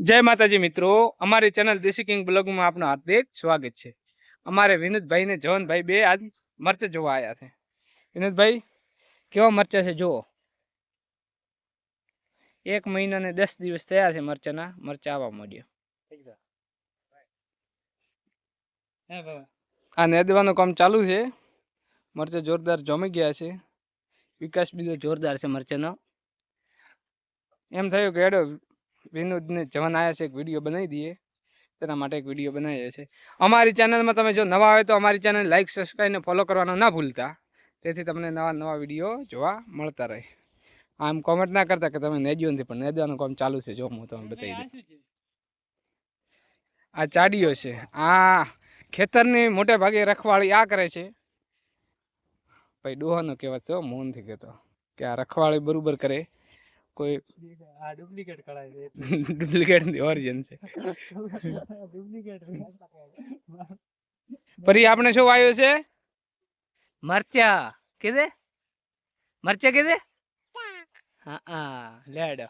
જય માતાજી મિત્રો, અમારી ચેનલ દેશી કિંગ બ્લોગમાં આપનું હાર્દિક સ્વાગત છે. અમારે વિનોદભાઈ ને જવનભાઈ બે આજ મરચા જોવા આવ્યા છે. વિનોદભાઈ, કેવા મરચા છે? જુઓ. એક મહિના ને દસ દિવસ થયા છે મરચાના. મરચા આવવા માંડ્યો. આ નેદવાનું કામ ચાલુ છે. મરચા જોરદાર જમી ગયા છે. વિકાસ બીજો જોરદાર છે મરચાનો. એમ થયું કે હેડો વિનોદને જવાન આવ્યા છે, એક વીડિયો બનાવી દઈએ. તેના માટે એક વીડિયો બનાવીએ છે અમારી ચેનલમાં તમે જો નવા આવે તો અમારી ચેનલ લાઇક સબસ્ક્રાઈબ ને ફોલો કરવાનો ના ભૂલતા. તેથી તમને નવા નવા વીડિયો જોવા મળતા રહે. આમ કોમેન્ટ ના કરતા કે તમે નેજો નથી, પણ નેદવાનું કામ ચાલુ છે. જો હું તમને બતાવી દઉં. આ ચાડીઓ છે. આ ખેતરની મોટે ભાગે રખવાળી આ કરે છે. ભાઈ ડોહાનો કહેવત છે મોહનથી કહેતો. કે આ રખવાળી બરાબર કરે. કોઈ આ ડુપ્લિકેટ કરાય છે ડુપ્લિકેટની ઓરિજિન છે. ડુપ્લિકેટ પરી આપણે શું વાયો છે? મરચા. કીધે? મરચા કીધે? હા હા. લેડ.